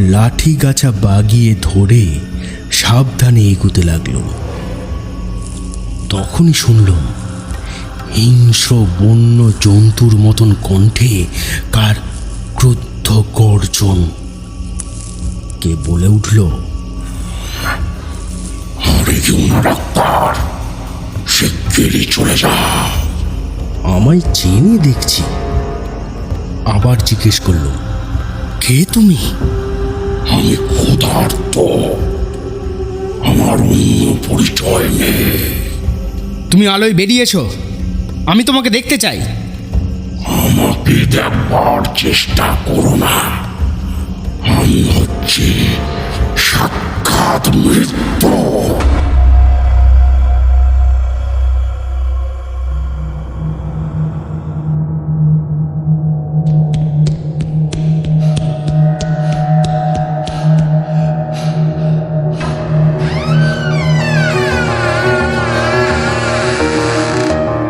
লাঠি গাছা বাগিয়ে ধরে সাবধানে এগুতে লাগল। তখনই শুনলাম হিংস্র বন্য জন্তুর মতন কণ্ঠে কার ক্রুদ্ধ গর্জন। কে বলে উঠল শিগগিরই চলে যা। আমায় চেনে দেখছি। আবার জিজ্ঞেস করল কে তুমি? আমি ক্ষুধার্ত। আমার অন্য পরিচয় নেই। তুমি আলোয় বেরিয়েছো। আমি তোমাকে দেখতে চাই। আমাকে দেখবার চেষ্টা করো না। আমি হচ্ছে সাক্ষাৎ মৃত্যু।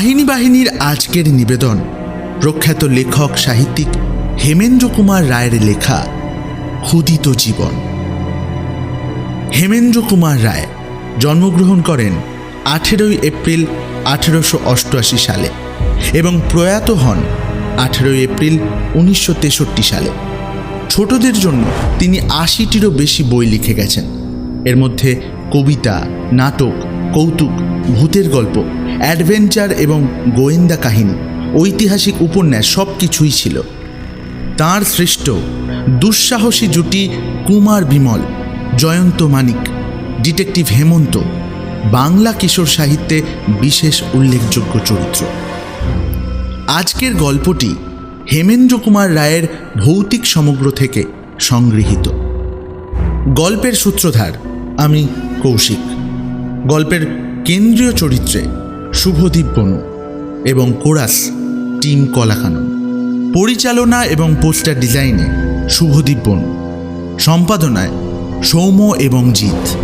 কাহিনী বাহিনীর আজকের নিবেদন। প্রখ্যাত লেখক, সাহিত্যিক হেমেন্দ্র কুমার রায়ের লেখা, ক্ষুদিত জীবন হেমেন্দ্র কুমার রায় জন্মগ্রহণ করেন আঠেরোই এপ্রিল আঠেরোশো অষ্টআশি সালে এবং প্রয়াত হন আঠেরোই এপ্রিল উনিশশো তেষট্টি সালে। ছোটদের জন্য তিনি আশিটিরও বেশি বই লিখে গেছেন। এর মধ্যে কবিতা, নাটক, কৌতুক, ভূতের গল্প অ্যাডভেঞ্চার এবং গোয়েন্দা কাহিনী, ঐতিহাসিক উপন্যাস সব কিছুই ছিল। তাঁর সৃষ্ট দুঃসাহসী জুটি কুমার বিমল, জয়ন্ত মানিক, ডিটেকটিভ হেমন্ত, বাংলা কিশোর সাহিত্যে বিশেষ উল্লেখযোগ্য চরিত্র। আজকের গল্পটি হেমেন্দ্র কুমার রায়ের ভৌতিক সমগ্র থেকে সংগৃহীত। গল্পের সূত্রধার আমি কৌশিক। গল্পের কেন্দ্রীয় চরিত্রে শুভদীপ বনু এবং কোরাস টিম কলাকানন। পরিচালনা এবং পোস্টার ডিজাইনে শুভদীপ বনু সম্পাদনায় সৌম্য এবং জিৎ।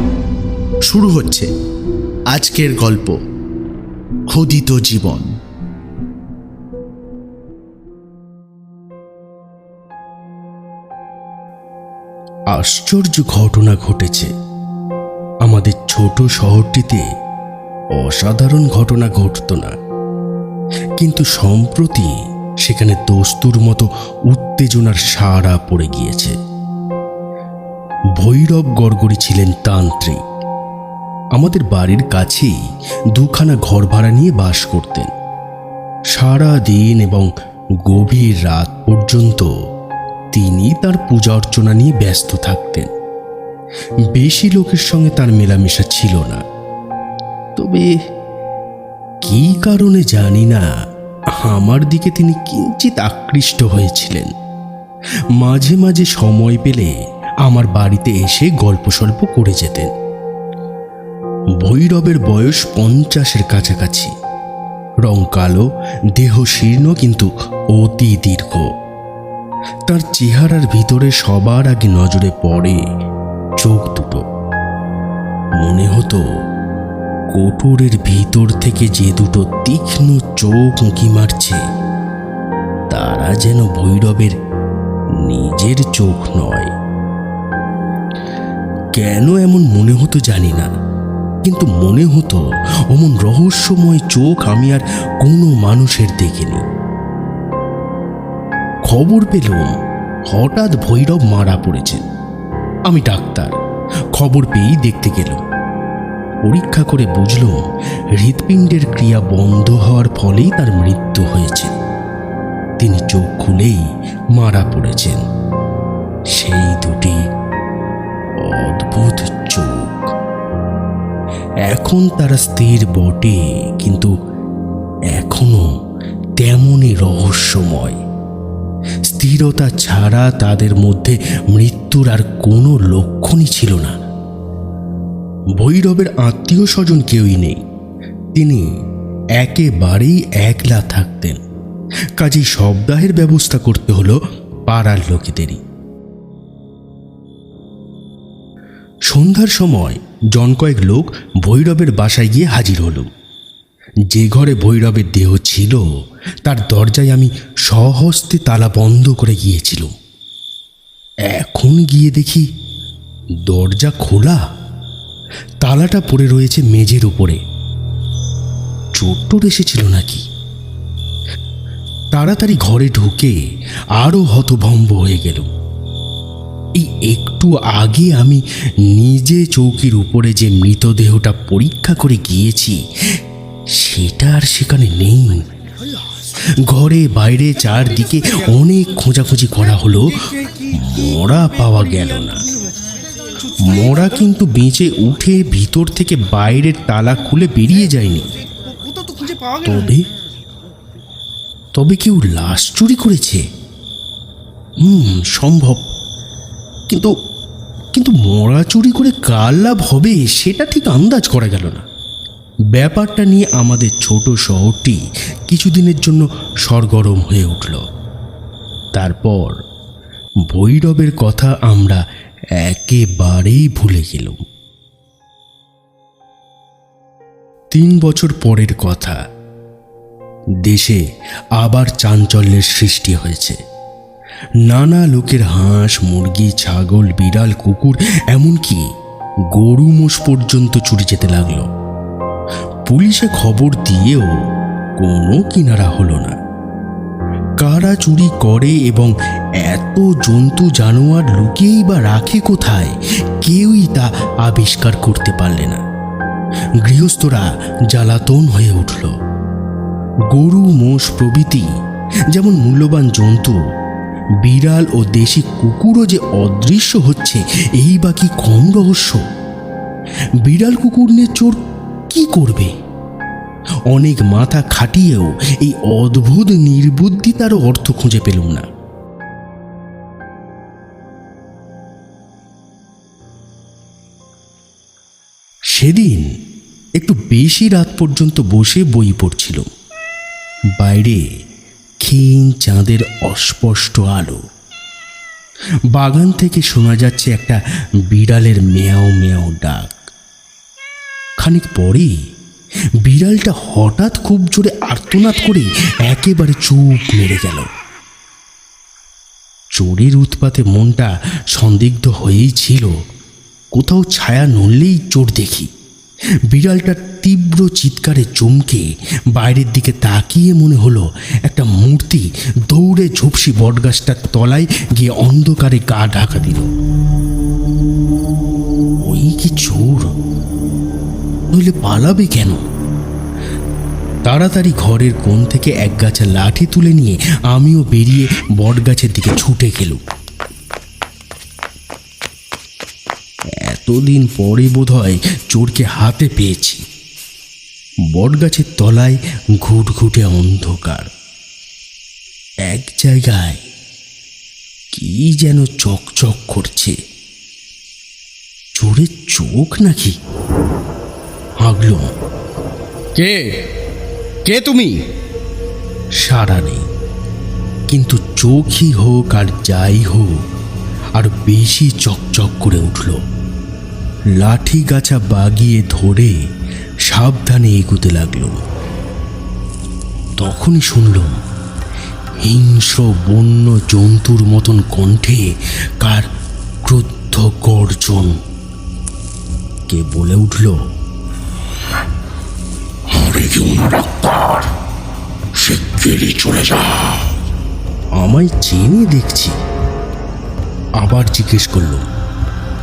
শুরু হচ্ছে আজকের গল্প ক্ষুদিত জীবন। আশ্চর্য ঘটনা ঘটেছে। আমাদের ছোট শহরটিতে অসাধারণ ঘটনা ঘটত না। কিন্তু সম্প্রতি সেখানে দস্তুর মতো উত্তেজনার সাড়া পড়ে গিয়েছে। ভৈরব গড়গড়ি ছিলেন তান্ত্রিক। আমাদের বাড়ির কাছেই দুখানা ঘর ভাড়া নিয়ে বাস করতেন। সারা দিন এবং গভীর রাত পর্যন্ত তিনি তার পূজা অর্চনা নিয়ে ব্যস্ত থাকতেন। বেশি লোকের সঙ্গে তার মেলামেশা ছিল না। তবে কি কারণে জানি না। আমার দিকে তিনি কিঞ্চিত আকৃষ্ট হয়েছিলেন। মাঝে মাঝে সময় পেলে আমার বাড়িতে এসে গল্প সল্প করে যেতেন। ভৈরবের বয়স পঞ্চাশের কাছাকাছি। রং কালো, দেহ শীর্ণ কিন্তু অতি দীর্ঘ। তার চেহারার ভিতরে সবার আগে নজরে পড়ে চোখ দুটো। মনে হতো কোটরের ভিতর থেকে যে দুটো তীক্ষ্ণ চোখ উঁকি মারছে, তারা যেন ভৈরবের নিজের চোখ নয়। কেন এমন মনে হতো জানি না, কিন্তু মনে হতো অমন রহস্যময় চোখ আমি আর কোনো মানুষের দেখিনি। খবর পেলুম, হঠাৎ ভৈরব মারা পড়েছেন আমি ডাক্তার, খবর পেয়েই দেখতে গেলাম। পরীক্ষা করে বুঝলাম হৃৎপিণ্ডের ক্রিয়া বন্ধ হওয়ার ফলেই তার মৃত্যু হয়েছে। তিনি চোখ খুলেই মারা পড়েছেন। সেই দুটি অদ্ভুত চোখ। এখন তারা স্থির বটে, কিন্তু এখনও তেমনই রহস্যময়। স্থিরতা ছাড়া তাদের মধ্যে মৃত্যুর আর কোনো লক্ষণই ছিল না। ভৈরবের আত্মীয় স্বজন কেউই নেই। তিনি একেবারেই একলা থাকতেন। কাজেই শবদাহের ব্যবস্থা করতে হলো পাড়ার লোকেদেরই। সন্ধ্যার সময় জন কয়েক লোক ভৈরবের বাসায় গিয়ে হাজির হলো। যে ঘরে ভৈরবের দেহ ছিল, তার দরজায় আমি সহস্তে তালা বন্ধ করে গিয়েছিলাম। এখন গিয়ে দেখি দরজা খোলা। তালাটা পড়ে রয়েছে মেঝের উপরে। চোট্টর এসেছিল নাকি? তাড়াতাড়ি ঘরে ঢুকে আরও হতভম্ব হয়ে গেল। এই একটু আগে আমি নিজে চৌকির উপরে যে মৃতদেহটা পরীক্ষা করে গিয়েছি, সেটা আর সেখানে নেই। ঘরে বাইরে চারদিকে অনেক খোঁজাখুঁজি করা হলো, মরা পাওয়া গেল না। মরা কিন্তু বেঁচে উঠে ভিতর থেকে বাইরের তালা খুলে বেরিয়ে যায়নি তবে তবে কেউ লাশ চুরি করেছে। হুম, সম্ভব। কিন্তু কিন্তু মরা চুরি করে কার লাভ হবে সেটা ঠিক আন্দাজ করা গেল না। ব্যাপারটা নিয়ে আমাদের ছোট শহরটি কিছুদিনের জন্য সরগরম হয়ে উঠল। তারপর ভৈরবের কথা আমরা একেবারেই ভুলে গেলাম। তিন বছর পরের কথা, দেশে আবার চাঞ্চল্যের সৃষ্টি হয়েছে। নানা লোকের হাঁস, মুরগি, ছাগল, বিড়াল, কুকুর, এমনকি গরু মোষ পর্যন্ত চুরি যেতে লাগল। পুলিশে খবর দিয়েও কোনো কিনারা হলো না। কারা চুরি করে এবং এত জন্তু জানোয়ার লুকিয়েই বা রাখে কোথায়? কেউই তা আবিষ্কার করতে পারলে না। গৃহস্থরা জ্বালাতন হয়ে উঠল। গরু, মোষ প্রভৃতি, যেমন মূল্যবান জন্তু, বিড়াল ও দেশি কুকুরও যে অদৃশ্য হচ্ছে, এই বা কি কম রহস্য? বিড়াল কুকুর নিয়ে চোর কি করবে? অনেক মাথা খাটিয়েও এই অদ্ভুত নির্বুদ্ধিতার অর্থ খুঁজে পেলুম না। সেদিন একটু বেশি রাত পর্যন্ত বসে বই পড়ছিল। বাইরে ক্ষীণ চাঁদের অস্পষ্ট আলো। বাগান থেকে শোনা যাচ্ছে একটা বিড়ালের মেয়াও মেয়াও ডাক। খানিক পরেই বিড়ালটা হঠাৎ খুব জোরে আর্তনাদ করে একেবারে চুপ মেরে গেল। চোরের উৎপাতে মনটা সন্দিগ্ধ হয়েই ছিল। কোথাও ছায়া নড়লেই চোর দেখি। বিড়ালটার তীব্র চিৎকারে চমকে বাইরের দিকে তাকিয়ে মনে হলো একটা মূর্তি দৌড়ে ঝুপসি বটগাছটার তলায় গিয়ে অন্ধকারে গা ঢাকা দিল। ওই কি চোর? নইলে পালাবে কেন? তাড়াতাড়ি ঘরের কোণ থেকে এক গাছা লাঠি তুলে নিয়ে আমিও বেরিয়ে বটগাছের দিকে ছুটে গেলুম। এতদিন পরে বোধ হয় চোরকে হাতে পেয়েছি। বটগাছের তলায় ঘুটঘুটে অন্ধকার। এক জায়গায় কি যেন চকচক করছে। চোরের চোখ নাকি? হাগলুম কে? কে তুমি? সারা নেই। কিন্তু চোখই হোক আর যাই হোক আর বেশি চকচক করে উঠল। লাঠি গাছা বাগিয়ে ধরে সাবধানে এগুতে লাগল। তখনই শুনলাম হিংস্র বন্য জন্তুর মতন কণ্ঠে কার ক্রুদ্ধ গর্জন। কে বলে উঠল ডাক্তার। শিগগিরই চলে যা আমায় চেনে দেখছি। আবার জিজ্ঞেস করল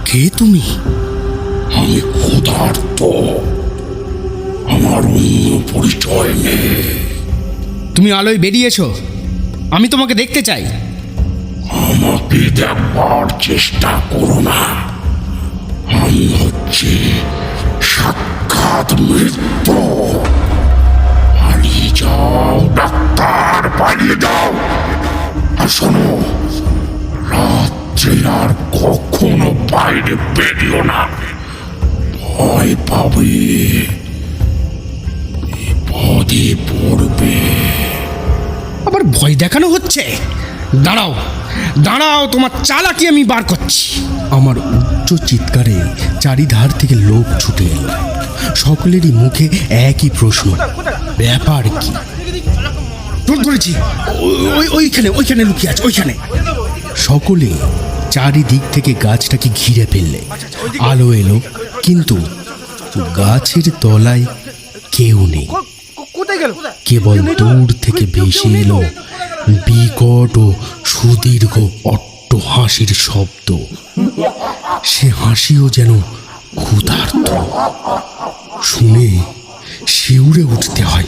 কে তুমি? আমি ক্ষুধার্ত। আমার অন্য পরিচয় নেই। তুমি আলোয় বেরিয়েছো। আমি তোমাকে দেখতে চাই। আমাকে দেখবার চেষ্টা করো না। আমি হচ্ছে সাক্ষাৎ মৃত্যু। যাও ডাক্তার পালিয়ে যাও। আর শোনো রাত্রে আর কখনো বাইরে বেরিও না। ভয় পাবে বিপদে পড়বে। আবার ভয় দেখানো হচ্ছে? দাঁড়াও দাঁড়াও তোমার চালাকি আমি বার করছি। আমার উচ্চ চিৎকারে চারিধার থেকে লোক ছুটে এলো। সকলেরই মুখে একই প্রশ্ন। ব্যাপার কি? ধরেছি ওইখানে ওইখানে লুকিয়ে আছে ওইখানে। সকলে চারিদিক থেকে গাছটাকে ঘিরে ফেললে। আলো এলো কিন্তু গাছের তলায় কেউ নেই। কেবল দূর থেকে ভেসে এলো বিকট ও সুদীর্ঘ অট্ট হাসির শব্দ। সে হাসিও যেন ক্ষুধার্ত। শুনে শিউরে উঠতে হয়।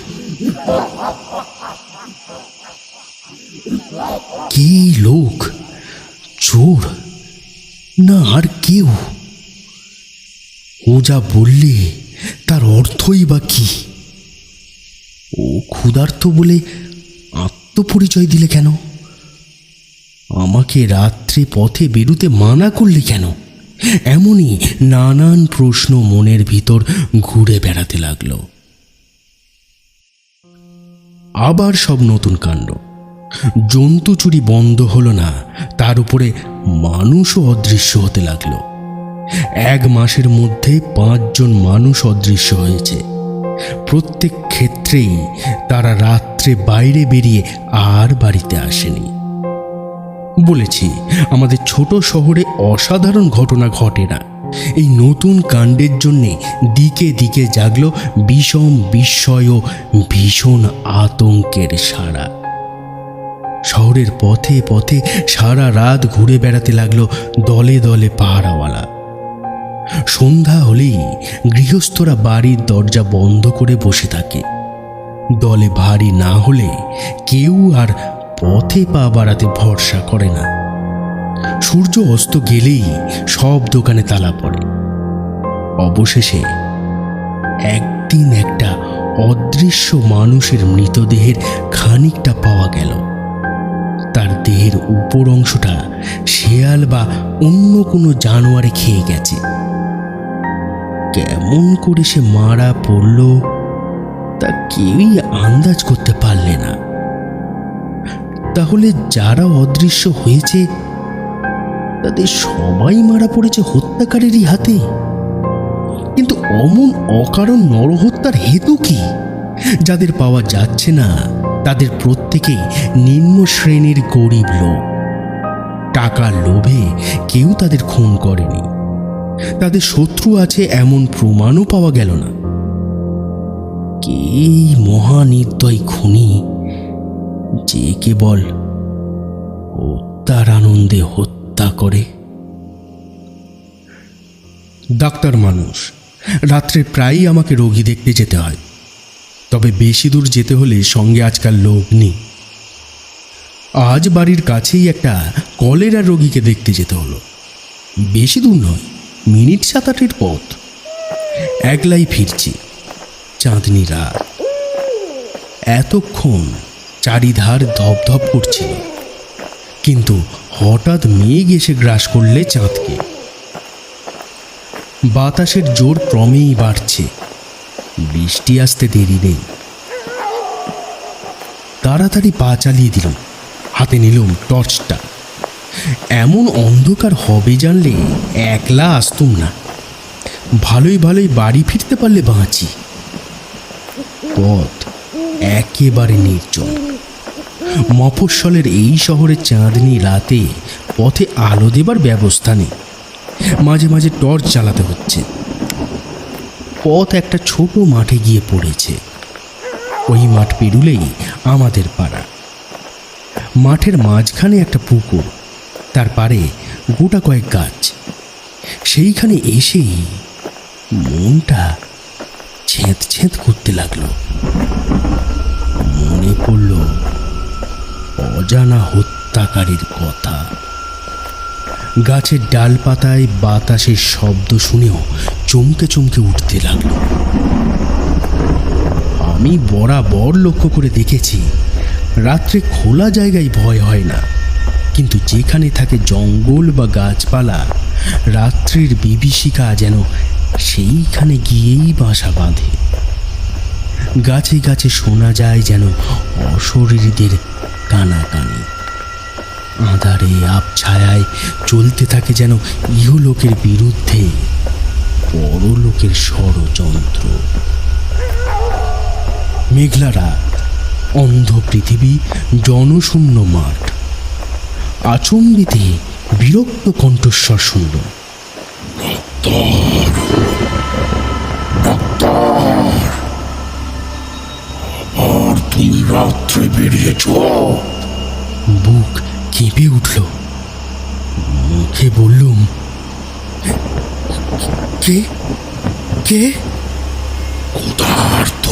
কি লোক? চোর? না, আর কেউ? ও যা বললে, তার অর্থই বা কি? ও ক্ষুধার্ত বলে আত্মপরিচয় দিলে কেন? আমাকে রাত্রে পথে বেরুতে মানা করলে কেন? এমনই নানান প্রশ্ন মনের ভিতর ঘুরে বেড়াতে লাগল। আবার সব নতুন কাণ্ড। জন্তু চুরি বন্ধ হলো না, তার উপরে মানুষও অদৃশ্য হতে লাগল। এক মাসের মধ্যে পাঁচজন মানুষ অদৃশ্য হয়েছে। প্রত্যেক ক্ষেত্রেই তারা রাত্রে বাইরে বেরিয়ে আর বাড়িতে আসেনি। বলেছি, আমাদের ছোট শহরে অসাধারণ ঘটনা ঘটে না। এই নতুন কাণ্ডের জন্যে দিকে দিকে জাগল বিষম বিস্ময় ও ভীষণ আতঙ্কের সারা শহরের পথে পথে সারা রাত ঘুরে বেড়াতে লাগল দলে দলে পাহারাওয়ালা। সন্ধ্যা হলেই গৃহস্থরা বাড়ির দরজা বন্ধ করে বসে থাকে। দলে ভারী না হলে কেউ আর পথে পা বাড়াতে ভরসা করে না। সূর্য অস্ত গেলেই সব দোকানে তালা পড়ে। অবশেষে একদিন একটা অদৃশ্য মানুষের মৃতদেহের খানিকটা পাওয়া গেল। তার দেহের উপর অংশটা শেয়াল বা অন্য কোনো জানোয়ারে খেয়ে গেছে। কেমন করে সে মারা পড়ল, তা কেউই আন্দাজ করতে পারলে না। তাহলে যারা অদৃশ্য হয়েছে, তাদের সবাই মারা পড়েছে হত্যাকারীরই হাতে। কিন্তু অমন অকারণ নরহত্যার হেতু কি? যাদের পাওয়া যাচ্ছে না, তাদের প্রত্যেকেই নিম্ন শ্রেণির গরিব লোক। টাকার লোভে কেউ তাদের খুন করেনি। তাদের শত্রু আছে এমন প্রমাণও পাওয়া গেল না। কে মহানির্দয় খুনি? যে কেবল হত্যার আনন্দে হত্যা করে। ডাক্তার মানুষ, রাত্রে প্রায়ই আমাকে রোগী দেখতে যেতে হয়। তবে বেশি দূর যেতে হলে সঙ্গে আজকাল লোক নেই। আজ বাড়ির কাছেই একটা কলেরা রোগীকে দেখতে যেতে হলো। বেশি দূর নয়, মিনিট সাত আটের পথ। একলাই ফিরছি, চাঁদনি রাত। এতক্ষণ চারিধার ধপধপ করছিল। কিন্তু হঠাৎ মেঘ এসে গ্রাস করলে চাঁদকে। বাতাসের জোর ক্রমেই বাড়ছে। বৃষ্টি আসতে দেরি নেই। তাড়াতাড়ি পা চালিয়ে দিলাম হাতে নিলাম টর্চটা। এমন অন্ধকার হবে জানলে একলা আসতুম না। ভালোই ভালোই বাড়ি ফিরতে পারলে বাঁচি। পথ একেবারে নির্জন। মফস্বলের এই শহরে চাঁদনি রাতে পথে আলো দেবার ব্যবস্থা নেই। মাঝে মাঝে টর্চ চালাতে হচ্ছে। পথ একটা ছোট মাঠে গিয়ে পড়েছে। ওই মাঠ পেরুলেই আমাদের পাড়া। মাঠের মাঝখানে একটা পুকুর, তার পারে গোটা কয়েক গাছ। সেইখানে এসেই মনটা ছেঁত ছেঁত করতে লাগল। মনে পড়ল অজানা হত্যাকারীর কথা। গাছের ডালপাতায় বাতাসের শব্দ শুনেও চমকে চমকে উঠতে লাগল। আমি বরাবর লক্ষ্য করে দেখেছি, রাত্রে খোলা জায়গায় ভয় হয় না। কিন্তু যেখানে থাকে জঙ্গল বা গাছপালা, রাত্রির বিভীষিকা যেন সেইখানে গিয়েই বাসা বাঁধে। গাছে গাছে শোনা যায় যেন অশরীরীদের কানাকানি আঁধারে আবছায়ায় চলতে থাকে যেন ইহলোকের বিরুদ্ধে পরলোকের ষড়যন্ত্র। মেঘলা রাত অন্ধ পৃথিবী, জনশূন্য মাঠ। আচম্বিতে বিরক্ত কণ্ঠস্বর শুনল। তুমি রাত্রে বেরিয়েছ বুক কেঁপে উঠল। মুখে বললুম, কে? কে? ক্ষুধার্ত।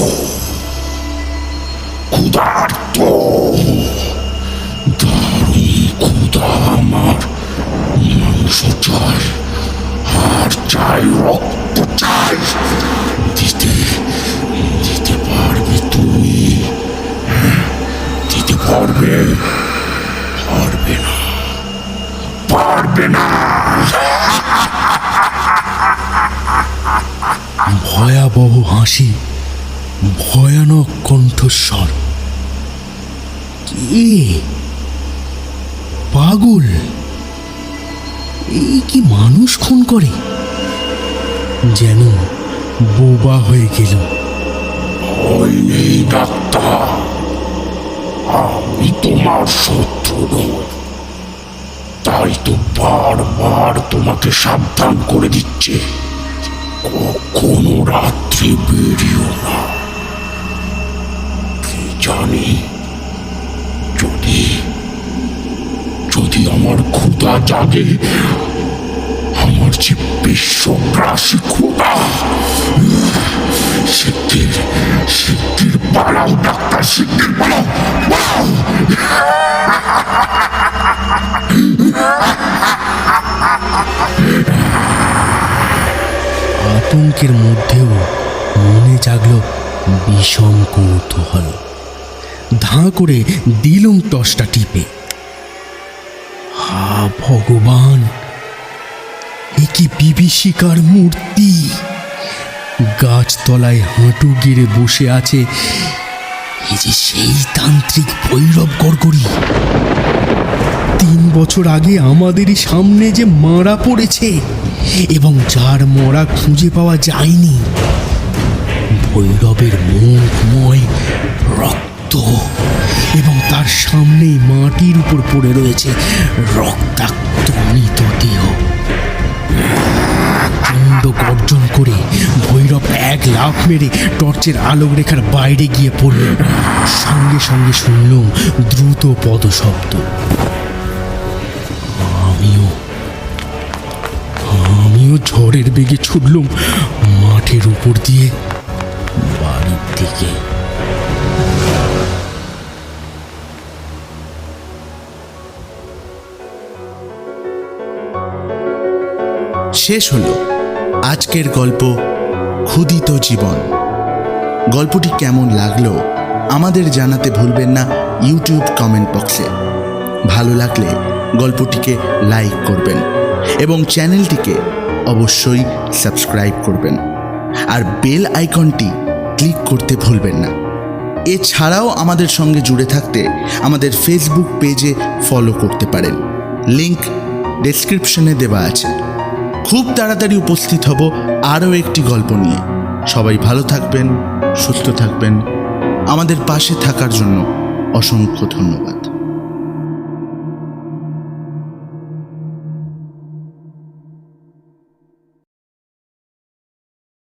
ক্ষুধার্ত। দারুণ ক্ষুধা আমার। মাংস চাই, আর চাই, রক্ত চাই। দিতে দিতে পারবে তুমি পারবে? পারবে না। পারবে না। ভয়াবহ হাসি ভয়ানক কণ্ঠস্বর। কে পাগল। এই কি মানুষ খুন করে? যেন বোবা হয়ে গেল। নেই ডাক্তার। আমি তোমার শত্রু নই। তাই তো বারবার তোমাকে সাবধান করে দিচ্ছে। কখনো রাত্রে বেরিও না। কি জানি? যদি যদি আমার ক্ষুধা জাগে, আমার যে বিশ্বগ্রাসী ক্ষুধা শিগগির শিগগির আতঙ্কের মধ্যেও মনে জাগল বিষম কৌতূহল। ধাঁ করে দিলুম টসটা টিপে। হা ভগবান, এ কি বিভীষিকার মূর্তি? গাছতলায় হাঁটু গেড়ে বসে আছে এ যে সেই তান্ত্রিক ভৈরব গড়গড়ি। তিন বছর আগে আমাদেরই সামনে যে মারা পড়েছে এবং যার মরা খুঁজে পাওয়া যায়নি, ভৈরবের মুখময় রক্ত এবং তার সামনেই মাটির উপর পড়ে রয়েছে রক্তাক্ত মৃতদেহ। প্রচণ্ড গর্জন করে ভৈরব এক লাফ মেরে টর্চের আলোক রেখার বাইরে গিয়ে পড়ল। সঙ্গে সঙ্গে শুনলুম দ্রুত পদশব্দ। আমিও আমিও ঝড়ের বেগে ছুটলুম মাঠের উপর দিয়ে বাড়ির দিকে। শেষ হল আজকের গল্প ক্ষুদিত জীবন। গল্পটি কেমন লাগল আমাদের জানাতে ভুলবেন না ইউটিউব কমেন্ট বক্সে। ভালো লাগলে গল্পটিকে লাইক করবেন এবং চ্যানেলটিকে অবশ্যই সাবস্ক্রাইব করবেন। আর বেল আইকনটি ক্লিক করতে ভুলবেন না। এছাড়াও আমাদের সঙ্গে জুড়ে থাকতে আমাদের ফেসবুক পেজে ফলো করতে পারেন। লিংক ডেসক্রিপশনে দেওয়া আছে। খুব তাড়াতাড়ি উপস্থিত হব আরও একটি গল্প নিয়ে। সবাই ভালো থাকবেন, সুস্থ থাকবেন। আমাদের পাশে থাকার জন্য অসংখ্য ধন্যবাদ।